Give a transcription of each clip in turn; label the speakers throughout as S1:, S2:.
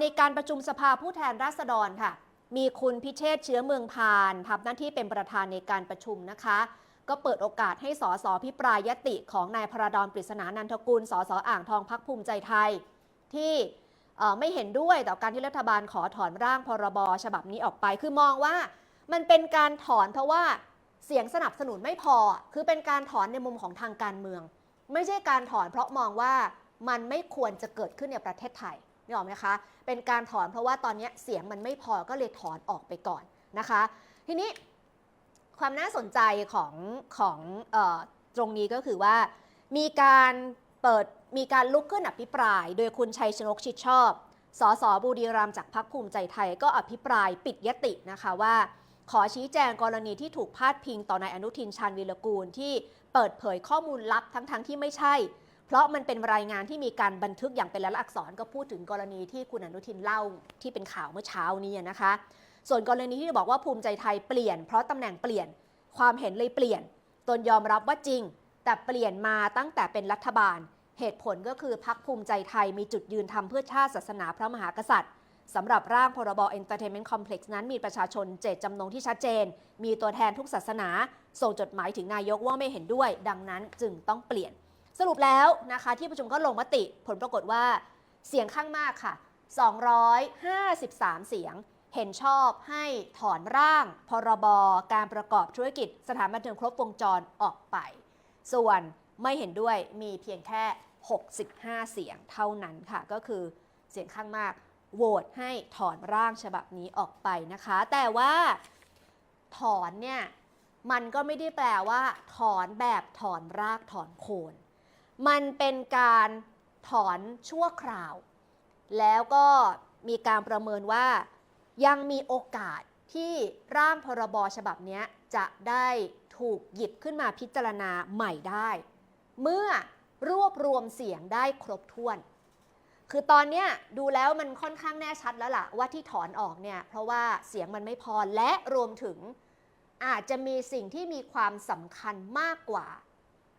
S1: ในการประชุมสภาผู้แทนราษฎรค่ะ มีคุณพิเชษเชื้อเมืองพานทำหน้าที่เป็นประธานในการประชุมนะคะ ก็เปิดโอกาสให้สสพิปรายยติของนายพระดอนปริศนานันทกุลสสอ่างทองพักภูมิใจไทย ที่ไม่เห็นด้วยต่อการที่รัฐบาลขอถอนร่างพรบฉบับนี้ออกไป คือมองว่ามันเป็นการถอนเพราะว่าเสียงสนับสนุนไม่พอ คือเป็นการถอนในมุมของทางการเมือง ไม่ใช่การถอนเพราะมองว่ามันไม่ควรจะเกิดขึ้นในประเทศไทย นี่ออกไหมคะ เป็นการถอนเพราะว่าตอนนี้เสียงมันไม่พอก็เลยถอนออกไปก่อนนะคะ ทีนี้ความน่าสนใจของของออตรงนี้ก็คือว่า มีการเปิดมีการลุกขึ้นอภิปราย โดยคุณชัยชนกชิดชอบ สสบุรีรัมจากพรรคภูมิใจไทยก็อภิปรายปิดยตินะคะว่าขอชี้แจงกรณีที่ถูกพาดพิงต่อนายอนุทินชาญวีรกูลที่เปิดเผยข้อมูลลับทั้งๆทที่ไม่ใช่ เพราะมันเป็นรายงานที่มีการบันทึกอย่างเป็นลายลักษณ์อักษรก็พูดถึงกรณีที่คุณอนุทินเล่าที่เป็นข่าวเมื่อเช้านี้นะคะ ส่วนกรณีที่บอกว่าภูมิใจไทยเปลี่ยน เพราะตำแหน่งเปลี่ยนความเห็นเลยเปลี่ยน ตนยอมรับว่าจริง แต่เปลี่ยนมาตั้งแต่เป็นรัฐบาล เหตุผลก็คือพักภูมิใจไทยมีจุดยืนทำเพื่อชาติศาสนาพระมหากษัตริย์สำหรับร่างพรบ Entertainment Complex นั้นมีประชาชนเจตจำนงที่ชัดเจน มีตัวแทนทุกศาสนา ส่งจดหมายถึงนายกว่าไม่เห็นด้วย ดังนั้นจึงต้องเปลี่ยน สรุปแล้วนะคะที่ประชุมก็ลงมติผลปรากฏว่าเสียงข้างมากค่ะ 253 เสียง เห็นชอบให้ถอนร่าง พรบการประกอบธุรกิจสถานบันเทิงครบวงจรออกไป ส่วนไม่เห็นด้วยมีเพียงแค่ 65 เสียงเท่านั้นค่ะ ก็คือเสียงข้างมากโหวตให้ถอนร่างฉบับนี้ออกไปนะคะ แต่ว่าถอนเนี่ยมันก็ไม่ได้แปลว่า ถอนแบบถอนรากถอนโคน มันเป็นการถอนชั่วคราว แล้วก็มีการประเมินว่ายังมีโอกาสที่ร่างพรบฉบับนี้จะได้ถูกหยิบขึ้นมาพิจารณาใหม่ได้ เมื่อรวบรวมเสียงได้ครบถ้วน คือตอนนี้ดูแล้วมันค่อนข้างแน่ชัดแล้วล่ะ ว่าที่ถอนออกเนี่ย เพราะว่าเสียงมันไม่พอและรวมถึงอาจจะมีสิ่งที่มีความสำคัญมากกว่า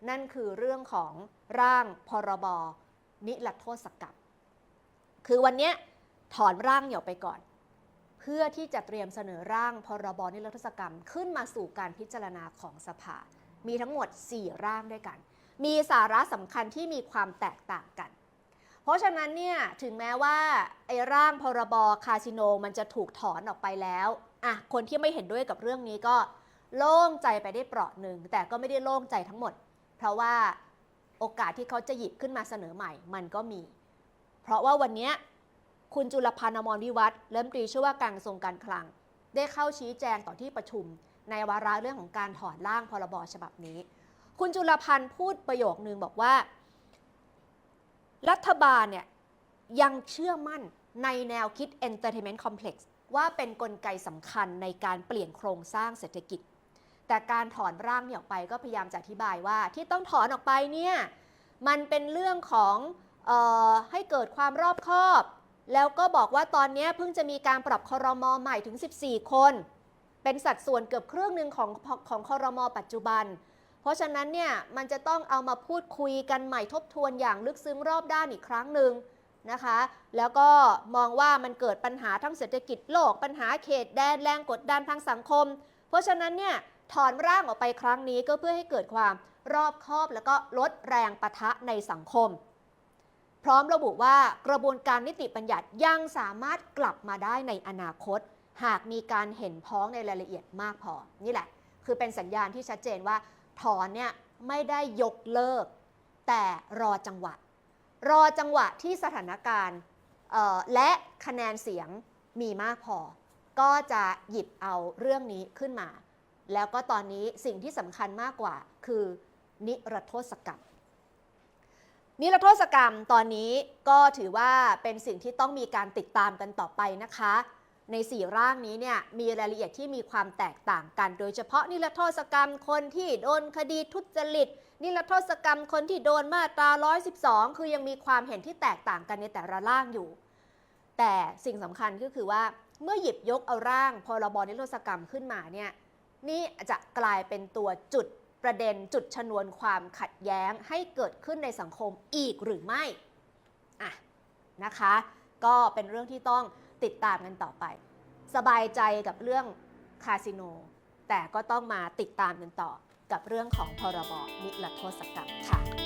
S1: นั่นคือเรื่องของร่างพรบนิรโทษกรรมคือวันนี้ถอนร่างเหนียวไปก่อน เพื่อที่จะเตรียมเสนอร่างพรบนิรโทษกรรม ขึ้นมาสู่การพิจารณาของสภา มีทั้งหมด 4 ร่างด้วยกัน มีสาระสำคัญที่มีความแตกต่างกัน เพราะฉะนั้นเนี่ยถึงแม้ว่าไอ้ร่างพรบคาสิโนมันจะถูกถอนออกไปแล้วอะคนที่ไม่เห็นด้วยกับเรื่องนี้ก็โล่งใจไปได้เปราะหนึ่งแต่ก็ไม่ได้โล่งใจทั้งหมด ราะว่าโอกาสที่เขาจะหยิบขึ้นมาเสนอใหม่ มันก็มี เพราะว่าวันนี้คุณจุลพันธ์อมรวิวัฒน์เริ่มตรีช่วยว่าการกระทรวงการคลัง ได้เข้าชี้แจงต่อที่ประชุม ในวาระเรื่องของการถอนร่างพรบฉบับนี้ คุณจุลพันธ์พูดประโยคนึงบอกว่า รัฐบาลเนี่ยยังเชื่อมั่นในแนวคิด Entertainment Complex ว่าเป็นนกลไกสำคัญในการเปลี่ยนโครงสร้างเศรษฐกิจ แต่การถอนร่างนี่ออกไปก็พยายามจะอธิบายว่า ที่ต้องถอนออกไปเนี่ยมันเป็นเรื่องของออให้เกิดความรอบคอบ แล้วก็บอกว่าตอนนี้เพิ่งจะมีการปรับคอรมอใหม่ถึง 14 คน เป็นสัดส่วนเกือบครึ่งหนึ่งของของคอรมอปัจจุบัน เพราะฉะนั้นเนี่ยมันจะต้องเอามาพูดคุยกันใหม่ทบทวนอย่างลึกซึ้งรอบด้านอีกครั้งหนึ่งนะคะ แล้วก็มองว่ามันเกิดปัญหาทั้งเศรษฐกิจโลก ปัญหาเขตแดนแรงกดดันทางสังคม เพราะฉะนั้นเนี่ย ถอนร่างออกไปครั้งนี้ก็เพื่อให้เกิดความรอบคอบแล้วก็ลดแรงปะทะในสังคม พร้อมระบุว่ากระบวนการนิติบัญญัติยังสามารถกลับมาได้ในอนาคต หากมีการเห็นพ้องในรายละเอียดมากพอ นี่แหละ คือเป็นสัญญาณที่ชัดเจนว่า ถอนเนี่ยไม่ได้ยกเลิก แต่รอจังหวะ รอจังหวะที่สถานการณ์และคะแนนเสียงมีมากพอ ก็จะหยิบเอาเรื่องนี้ขึ้นมา แล้วก็ตอนนี้สิ่งที่สำคัญมากกว่า คือนิรโทษกรรม นิรโทษกรรมตอนนี้ก็ถือว่าเป็นสิ่งที่ต้องมีการติดตามกันต่อไปนะคะ ใน4ร่างนี้เนี่ยมีรายละเอียดที่มีความแตกต่างกัน โดยเฉพาะนิรโทษกรรมคนที่โดนคดีทุจริต นิรโทษกรรมคนที่โดนมาตรา 112 คือยังมีความเห็นที่แตกต่างกันในแต่ละร่างอยู่ แต่สิ่งสำคัญก็คือว่าเมื่อหยิบยกเอาร่างพรบนิรโทษกรรมขึ้นมาเนี่ย นี่จะกลายเป็นตัวจุดประเด็นจุดชนวนความขัดแย้งให้เกิดขึ้นในสังคมอีกหรือไม่อะนะคะ ก็เป็นเรื่องที่ต้องติดตามกันต่อไป สบายใจกับเรื่องคาสิโน แต่ก็ต้องมาติดตามกันต่อกับเรื่องของพรบนิรโทษกรรมค่ะ